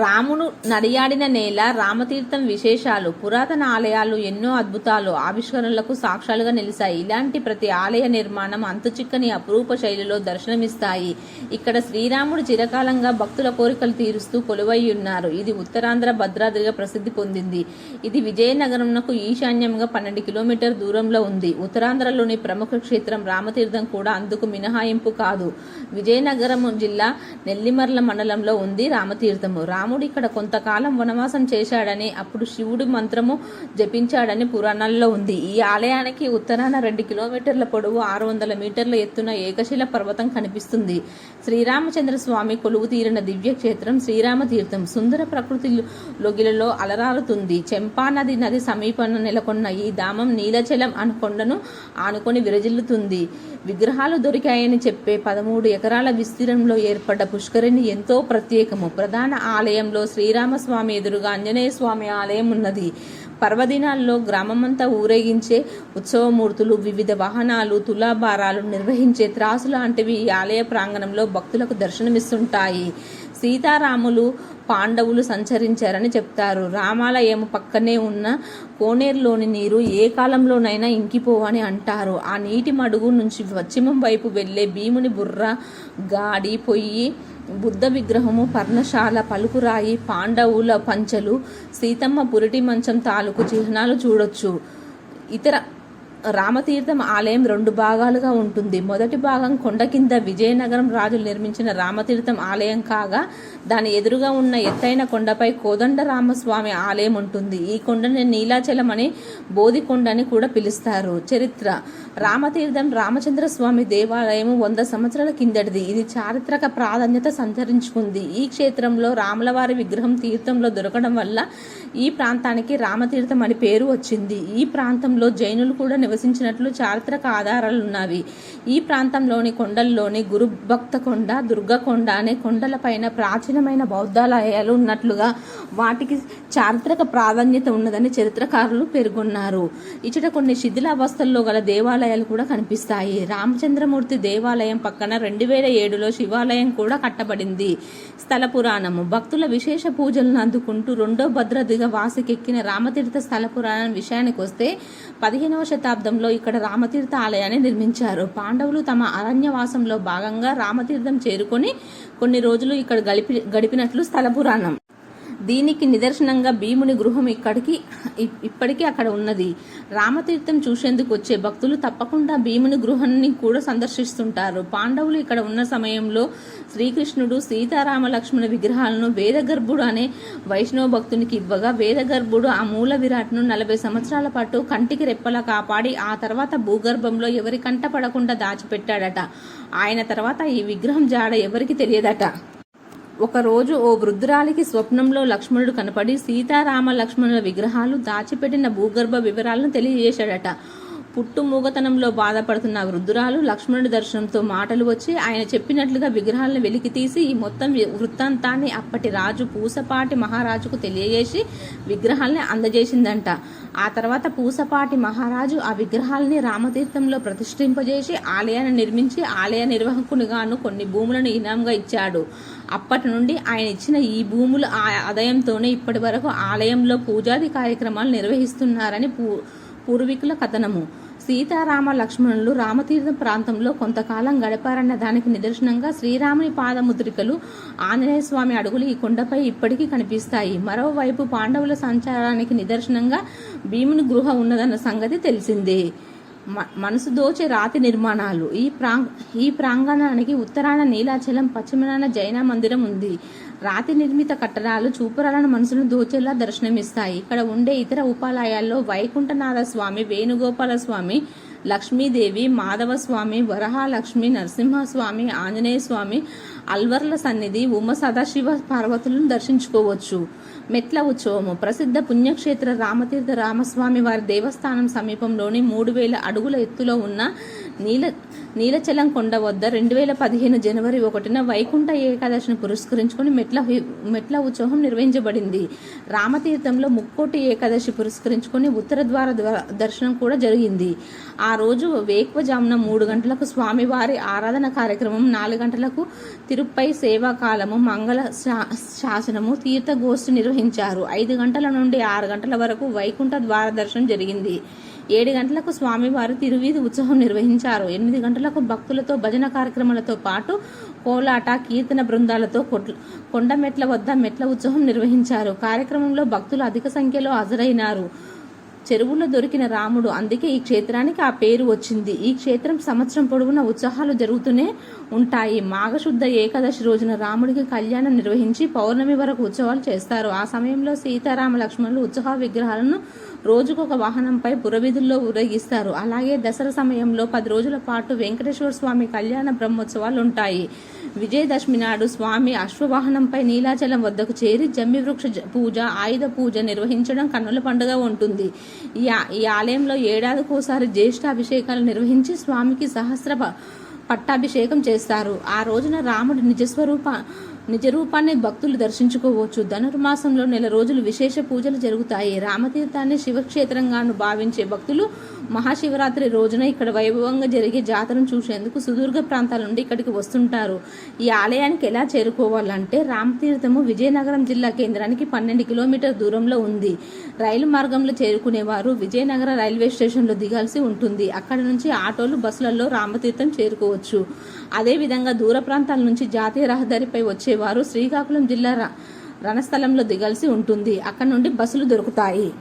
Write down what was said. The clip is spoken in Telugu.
రాముడు నడియాడిన నేల రామతీర్థం విశేషాలు పురాతన ఆలయాలు ఎన్నో అద్భుతాలు ఆవిష్కరణలకు సాక్ష్యాలుగా నిలిచాయి. ఇలాంటి ప్రతి ఆలయ నిర్మాణం అంతుచిక్కని అపురూప శైలిలో దర్శనమిస్తాయి. ఇక్కడ శ్రీరాముడు చిరకాలంగా భక్తుల కోరికలు తీరుస్తూ కొలువై ఉన్నారు ఇది ఉత్తరాంధ్ర భద్రాద్రిగా ప్రసిద్ధి పొందింది. ఇది విజయనగరంకు ఈశాన్యంగా పన్నెండు కిలోమీటర్ దూరంలో ఉంది. ఉత్తరాంధ్రలోని ప్రముఖ క్షేత్రం రామతీర్థం కూడా అందుకు మినహాయింపు కాదు. విజయనగరం జిల్లా నెల్లిమర్ల మండలంలో ఉంది రామతీర్థము. రాముడు ఇక్కడ కొంతకాలం వనవాసం చేశాడని అప్పుడు శివుడు మంత్రము జపించాడని పురాణాల్లో ఉంది. ఈ ఆలయానికి ఉత్తరాన రెండు కిలోమీటర్ల పొడవు ఆరు వందల మీటర్ల ఎత్తున ఏకశిల పర్వతం కనిపిస్తుంది. శ్రీరామచంద్ర స్వామి కొలువు తీరిన దివ్యక్షేత్రం శ్రీరామ తీర్థం. సుందర ప్రకృతి లొగిలలో అలరారుతుంది. చెంపానది నది సమీపంలో నెలకొన్న ఈ ధామం నీలచలం అను కొండను ఆనుకొని విరజిల్లుతుంది. విగ్రహాలు దొరికాయని చెప్పే పదమూడు ఎకరాల విస్తీర్ణంలో ఏర్పడ్డ పుష్కరిణి ఎంతో ప్రత్యేకము. ప్రధాన ఆలయంలో శ్రీరామస్వామి ఎదురుగా ఆంజనేయ స్వామి ఆలయం ఉన్నది. పర్వదినాల్లో గ్రామమంతా ఊరేగించే ఉత్సవమూర్తులు వివిధ వాహనాలు తులాభారాలు నిర్వహించే త్రాసు లాంటివి ఈ ఆలయ ప్రాంగణంలో భక్తులకు దర్శనమిస్తుంటాయి. సీతారాములు పాండవులు సంచరించారని చెప్తారు. రామాలయం పక్కనే ఉన్న కోనేరులోని నీరు ఏ కాలంలోనైనా ఇంకిపోవని అంటారు. ఆ నీటి మడుగు నుంచి పశ్చిమం వైపు వెళ్ళే భీముని బుర్ర గాడి పొయ్యి బుద్ధ విగ్రహము పర్ణశాల పలుకురాయి పాండవుల పంచలు సీతమ్మ పురిటి మంచం తాలూకు చిహ్నాలు చూడొచ్చు. ఇతర రామతీర్థం ఆలయం రెండు భాగాలుగా ఉంటుంది. మొదటి భాగం కొండ కింద విజయనగరం రాజులు నిర్మించిన రామతీర్థం ఆలయం కాగా దాని ఎదురుగా ఉన్న ఎత్తైన కొండపై కోదండ రామస్వామి ఆలయం ఉంటుంది. ఈ కొండని నీలాచలం అని బోధికొండ అని కూడా పిలుస్తారు. చరిత్ర. రామతీర్థం రామచంద్ర స్వామి దేవాలయం వంద సంవత్సరాల కిందటిది. ఇది చారిత్రక ప్రాధాన్యత సంతరించుకుంది. ఈ క్షేత్రంలో రాములవారి విగ్రహం తీర్థంలో దొరకడం వల్ల ఈ ప్రాంతానికి రామతీర్థం అని పేరు వచ్చింది. ఈ ప్రాంతంలో జైనులు కూడా నివసించినట్లు చారిత్రక ఆధారాలు ఉన్నవి ఈ ప్రాంతంలోని కొండల్లోని గురుభక్త కొండ దుర్గకొండ అనే కొండలపైన ప్రాచీనమైన బౌద్ధాలయాలు ఉన్నట్లుగా వాటికి చారిత్రక ప్రాధాన్యత ఉన్నదని చరిత్రకారులు పేర్కొన్నారు. ఇచ్చట కొన్ని శిథిలావస్థల్లో గల దేవాలయాలు కూడా కనిపిస్తాయి. రామచంద్రమూర్తి దేవాలయం పక్కన రెండు వేల ఏడులో శివాలయం కూడా కట్టబడింది. స్థల పురాణము. భక్తుల విశేష పూజలను అందుకుంటూ రెండో భద్రదిగా వాసికెక్కిన రామతీర్థ స్థల పురాణం విషయానికి వస్తే పదిహేనవ శతాబ్దం శతాబ్దంలో ఇక్కడ రామతీర్థ ఆలయాన్ని నిర్మించారు. పాండవులు తమ అరణ్యవాసంలో భాగంగా రామతీర్థం చేరుకొని కొన్ని రోజులు ఇక్కడ గడిపి గడిపినట్లు స్థల పురాణం. దీనికి నిదర్శనంగా భీముని గృహం ఇక్కడికి ఇప్పటికీ అక్కడ ఉన్నది. రామతీర్థం చూసేందుకు వచ్చే భక్తులు తప్పకుండా భీముని గృహాన్ని కూడా సందర్శిస్తుంటారు. పాండవులు ఇక్కడ ఉన్న సమయంలో శ్రీకృష్ణుడు సీతారామ లక్ష్మణ విగ్రహాలను వేదగర్భుడు అనే వైష్ణవ భక్తునికి ఇవ్వగా వేదగర్భుడు ఆ మూల విరాట్ను నలభై సంవత్సరాల పాటు కంటికి రెప్పలా కాపాడి ఆ తర్వాత భూగర్భంలో ఎవరి కంట పడకుండా దాచిపెట్టాడట. ఆయన తర్వాత ఈ విగ్రహం జాడ ఎవరికి తెలియదట. ఒకరోజు ఓ వృద్ధురాలికి స్వప్నంలో లక్ష్మణుడు కనపడి సీతారామ లక్ష్మణుల విగ్రహాలు దాచిపెట్టిన భూగర్భ వివరాలను తెలియజేశాడట. పుట్టు మూగతనంలో బాధపడుతున్న వృద్ధురాలు లక్ష్మణుడి దర్శనంతో మాటలు వచ్చి ఆయన చెప్పినట్లుగా విగ్రహాలను వెలికి తీసి ఈ మొత్తం వృత్తాంతాన్ని అప్పటి రాజు పూసపాటి మహారాజుకు తెలియజేసి విగ్రహాల్ని అందజేసిందంట. ఆ తర్వాత పూసపాటి మహారాజు ఆ విగ్రహాలని రామతీర్థంలో ప్రతిష్ఠింపజేసి ఆలయాన్ని నిర్మించి ఆలయ నిర్వాహకునిగాను కొన్ని భూములను ఇనాంగా ఇచ్చాడు. అప్పటి నుండి ఆయన ఇచ్చిన ఈ భూముల ఆ ఆదాయంతోనే ఇప్పటి వరకు ఆలయంలో పూజాది కార్యక్రమాలు నిర్వహిస్తున్నారని పూ పూర్వీకుల కథనము. సీతారామ లక్ష్మణులు రామతీర్థం ప్రాంతంలో కొంతకాలం గడిపారన్న దానికి నిదర్శనంగా శ్రీరాముని పాదముద్రికలు ఆంజనేయ స్వామి అడుగులు ఈ కొండపై ఇప్పటికీ కనిపిస్తాయి. మరోవైపు పాండవుల సంచారానికి నిదర్శనంగా భీముని గృహ ఉన్నదన్న సంగతి తెలిసిందే. మ- మనసు దోచే రాతి నిర్మాణాలు. ఈ ప్రాంగ్ ఈ ప్రాంగణానికి ఉత్తరాన నీలాచలం పశ్చిమాన జైన మందిరం ఉంది. రాతి నిర్మిత కట్టడాలు చూపురాలను మనసును దోచేలా దర్శనమిస్తాయి. ఇక్కడ ఉండే ఇతర ఉపాలయాల్లో వైకుంఠనాథ స్వామి వేణుగోపాల స్వామి లక్ష్మీదేవి మాధవ స్వామి వరహాలక్ష్మి నరసింహస్వామి ఆంజనేయ స్వామి అల్వర్ల సన్నిధి ఉమ సదాశివ పార్వతులను దర్శించుకోవచ్చు. మెట్ల ఉత్సవము. ప్రసిద్ధ పుణ్యక్షేత్ర రామతీర్థ రామస్వామి వారి దేవస్థానం సమీపంలోని మూడు వేల అడుగుల ఎత్తులో ఉన్న నీల నీలచలం కొండ వద్ద రెండు వేల పదిహేను జనవరి ఒకటిన వైకుంఠ ఏకాదశిని పురస్కరించుకొని మెట్ల మెట్ల ఉత్సవం నిర్వహించబడింది. రామతీర్థంలో ముక్కోటి ఏకాదశి పురస్కరించుకొని ఉత్తర ద్వార దర్శనం కూడా జరిగింది. ఆ రోజు వేకువజామున మూడు గంటలకు స్వామివారి ఆరాధన కార్యక్రమం నాలుగు గంటలకు తిరుపై సేవాకాలము మంగళ శా- శాసనము తీర్థగోష్ఠి నిర్వహించారు. ఐదు గంటల నుండి ఆరు గంటల వరకు వైకుంఠ ద్వార దర్శనం జరిగింది. ఏడు గంటలకు స్వామివారు తిరువీధి ఉత్సవం నిర్వహించారు. ఎనిమిది గంటలకు భక్తులతో భజన కార్యక్రమాలతో పాటు కోలాట కీర్తన బృందాలతో కొట్ల- కొండ మెట్ల వద్ద మెట్ల ఉత్సవం నిర్వహించారు. కార్యక్రమంలో భక్తులు అధిక సంఖ్యలో హాజరైనారు. చెరువులో దొరికిన రాముడు. అందుకే ఈ క్షేత్రానికి ఆ పేరు వచ్చింది. ఈ క్షేత్రం సంవత్సరం పొడవునా ఉత్సవాలు జరుగుతూనే ఉంటాయి. మాఘశుద్ధ ఏకాదశి రోజున రాముడికి కళ్యాణం నిర్వహించి పౌర్ణమి వరకు ఉత్సవాలు చేస్తారు. ఆ సమయంలో సీతారామ లక్ష్మణులు ఉత్సవ విగ్రహాలను రోజుకొక వాహనంపై పురవీధుల్లో ఊరేగిస్తారు. అలాగే దసరా సమయంలో పది రోజుల పాటు వెంకటేశ్వర స్వామి కళ్యాణ బ్రహ్మోత్సవాలు ఉంటాయి. విజయదశమి నాడు స్వామి అశ్వవాహనంపై నీలాచలం వద్దకు చేరి జమ్మివృక్ష జ- పూజ ఆయుధ పూజ నిర్వహించడం కన్నుల పండుగ ఉంటుంది. ఈ ఆ- ఈ ఆలయంలో ఏడాదికోసారి జ్యేష్ఠాభిషేకాలు నిర్వహించి స్వామికి సహస్ర ప- పట్టాభిషేకం చేస్తారు. ఆ రోజున రాముడి నిజస్వరూప నిజ రూపాన్ని భక్తులు దర్శించుకోవచ్చు. ధనుర్మాసంలో నెల రోజులు విశేష పూజలు జరుగుతాయి. రామతీర్థాన్ని శివక్షేత్రంగాను భావించే భక్తులు మహాశివరాత్రి రోజున ఇక్కడ వైభవంగా జరిగే జాతరను చూసేందుకు సుదూర్ఘ ప్రాంతాల నుండి ఇక్కడికి వస్తుంటారు. ఈ ఆలయానికి ఎలా చేరుకోవాలంటే రామతీర్థము విజయనగరం జిల్లా కేంద్రానికి పన్నెండు కిలోమీటర్ దూరంలో ఉంది. రైలు మార్గంలో చేరుకునేవారు విజయనగర రైల్వే స్టేషన్లో దిగాల్సి ఉంటుంది. అక్కడ నుంచి ఆటోలు బస్సులలో రామతీర్థం చేరుకోవచ్చు. అదేవిధంగా దూర ప్రాంతాల నుంచి జాతీయ రహదారిపై వచ్చే వారు శ్రీకాకుళం జిల్లా ర- రణస్థలంలో దిగాల్సి ఉంటుంది. అక్కడ నుండి బస్సులు దొరుకుతాయి.